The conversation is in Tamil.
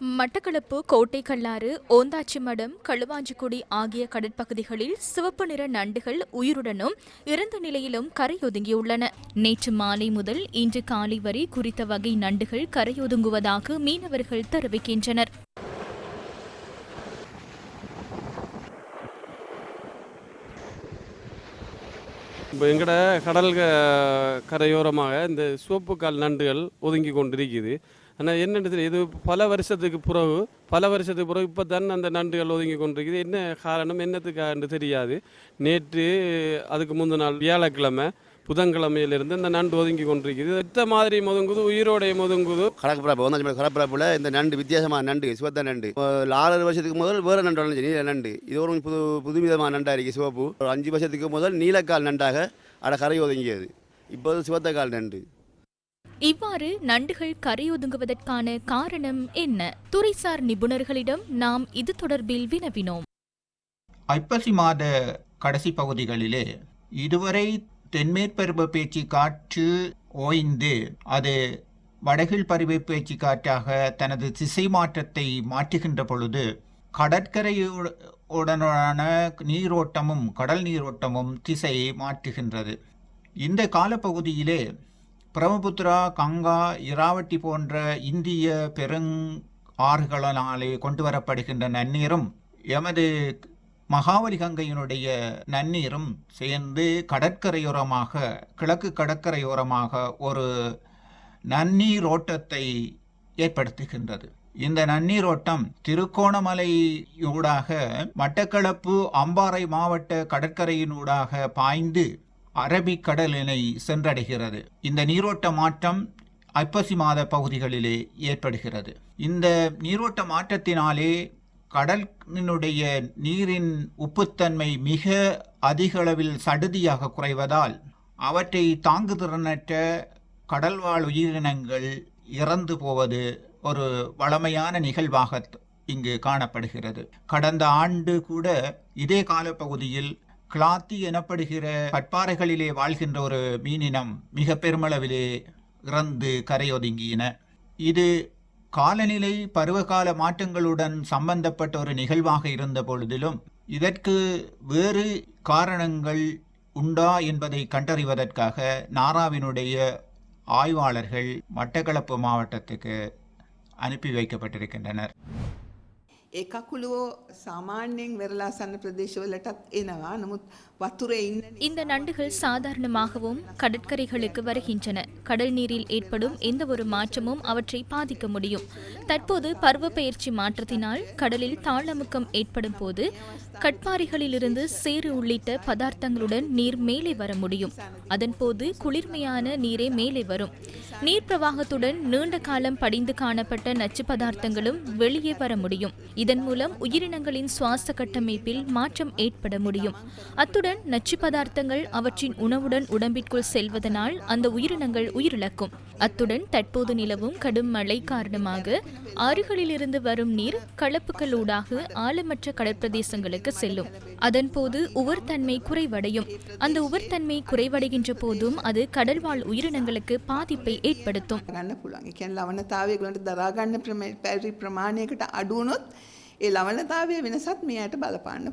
மட்டக்களப்பு கோட்டை கல்லாறு ஓந்தாச்சி மடம் களுவாஞ்சிக்குடி ஆகிய கடற்பகுதிகளில் சிவப்பு நிற நண்டுகள் உயிருடனும் இறந்த நிலையிலும் கரையொதுங்கியுள்ளன. நேற்று மாலை முதல் இன்று காலை வரை குறித்த வகை நண்டுகள் கரையொதுங்குவதாக மீனவர்கள் தெரிவிக்கின்றனர். இப்போ எங்கட கடல் கரையோரமாக இந்த சிவப்பு கால் நண்டுகள் ஒதுங்கி கொண்டிருக்குது. ஆனால் என்னென்னு இது பல வருஷத்துக்கு பிறகு பல வருஷத்துக்கு பிறகு இப்போ தான் அந்த நண்டுகள் ஒதுங்கி கொண்டிருக்குது. என்ன காரணம்? என்னத்துக்கான்னு தெரியாது. நேற்று அதுக்கு முந்தின நாள் வியாழக்கிழமை புதன்கிழமையிலிருந்து இந்த நண்டு ஒதுங்கி கொண்டிருக்குது. எத்த மாதிரி மொதுங்குது? உயிரோடைய மொதுங்குது? கடற்பரப்பு ஒன்றாம் கடற்பரப்பில் இந்த நண்டு வித்தியாசமான நண்டு சிவத்த நண்டு. ஆறு வருஷத்துக்கு முதல் வேறு நண்டு வளர்ந்து நீல நண்டு. இது ஒரு புது புதுவிதமான நண்டாக இருக்குது சிவப்பு. ஒரு அஞ்சு வருஷத்துக்கு முதல் நீலக்கால் நண்டாக அட கரை ஒதுங்கியது. இப்போது சிவத்தக்கால் நண்டு. இவ்வாறு நண்டுகள் கரையொதுங்குவதற்கான காரணம் என்ன? துறைசார் நிபுணர்களிடம் நாம் இது தொடர்பில் வினவினோம். ஐப்பசி மாத கடைசி பகுதிகளிலே இதுவரை தென்மேற்பருவ பேச்சு காற்று ஓய்ந்து அது வடகில் பருவ பேச்சு காற்றாக தனது திசை மாற்றத்தை மாற்றுகின்ற பொழுது கடற்கரையுடனான நீரோட்டமும் கடல் நீரோட்டமும் திசையை மாற்றுகின்றது. இந்த காலப்பகுதியிலே பிரம்மபுத்திரா கங்கா இராவட்டி போன்ற இந்திய பெருங் ஆறுகளினாலே கொண்டு வரப்படுகின்ற நன்னீரும் எமது மகாவலி கங்கையினுடைய நன்னீரும் சேர்ந்து கடற்கரையோரமாக கிழக்கு கடற்கரையோரமாக ஒரு நன்னீரோட்டத்தை ஏற்படுத்துகின்றது. இந்த நன்னீரோட்டம் திருக்கோணமலையூடாக மட்டக்களப்பு அம்பாறை மாவட்ட கடற்கரையினூடாக பாய்ந்து அரபிக்கடலினை சென்றடைகிறது. இந்த நீரோட்ட மாற்றம் ஐப்பசி மாத பகுதிகளிலே ஏற்படுகிறது. இந்த நீரோட்ட மாற்றத்தினாலே கடலினுடைய நீரின் உப்புத்தன்மை மிக அதிக அளவில் சடுதியாக குறைவதால் அவற்றை தாங்குதிறனற்ற கடல்வாழ் உயிரினங்கள் இறந்து போவது ஒரு வளமையான நிகழ்வாக இங்கு காணப்படுகிறது. கடந்த ஆண்டு கூட இதே காலப்பகுதியில் கிளாத்தி எனப்படுகிற கட்பாறைகளிலே வாழ்கின்ற ஒரு மீனினம் மிக பெருமளவிலே இறந்து கரையொதுங்கின. இது காலநிலை பருவகால மாற்றங்களுடன் சம்பந்தப்பட்ட ஒரு நிகழ்வாக இருந்த பொழுதிலும் இதற்கு வேறு காரணங்கள் உண்டா என்பதை கண்டறிவதற்காக நாராவினுடைய ஆய்வாளர்கள் மட்டக்களப்பு மாவட்டத்துக்கு அனுப்பி வைக்கப்பட்டிருக்கின்றனர். ඒ කකුළුවෝ සාමාන්‍යයෙන් වෙරලාසන්න ප්‍රදේශවලටත් එනවා නමුත් වතුරේ ඉන්න இந்த நண்டுகள் சாதாரணமாகவும் கடற்கரைகளுக்கு வருகின்றன கடல் நீரில் ஏற்படும் எந்த ஒரு மாற்றமும் அவற்றை பாதிக்க முடியும் தற்போது பருவப்பெயர்ச்சி மாற்றத்தினால் கடலில் தாளமுக்கம் ஏற்படும் போது கட்பாறைகளிலிருந்து சேறு உள்ளிட்ட பதார்த்தங்களுடன் நீர் மேலே வர முடியும் அதன்போது குளிர்மையான நீரே மேலே வரும் நீர் பிரவாகத்துடன் நீண்ட காலம் படிந்து காணப்பட்ட நச்சு பதார்த்தங்களும் வெளியே வர முடியும் இதன் மூலம் உயிரினங்களின் சுவாச கட்டமைப்பில் மாற்றம் ஏற்பட முடியும் அத்துடன் நச்சு பதார்த்தங்கள் அவற்றின் உணவுடன் உடம்பிற்குள் செல்வதனால் அந்த உயிரினங்கள் உயிரிழக்கும் அத்துடன் தற்போது நிலவும் கடும் மழை காரணமாக ஆறுகளிலிருந்து வரும் நீர் களப்புகளூடாக ஆழமற்ற கடற்பிரதேசங்களுக்கு செல்லும் அதன்போது உவர்த்தன்மை குறைவடையும் அந்த உவர்த்தன்மை குறைவடைகின்ற போதும் அது கடல்வாழ் உயிரினங்களுக்கு பாதிப்பை ஏற்படுத்தும் ගන්න පුළුවන් ඒ කියන්නේ ලවණතාවය ගලට දරාගන්න ප්‍රම- පැරි ප්‍රමාණයකට අඩුවනොත් ඒ ලවණතාවය වෙනසත් මේ අයට බලපාන්න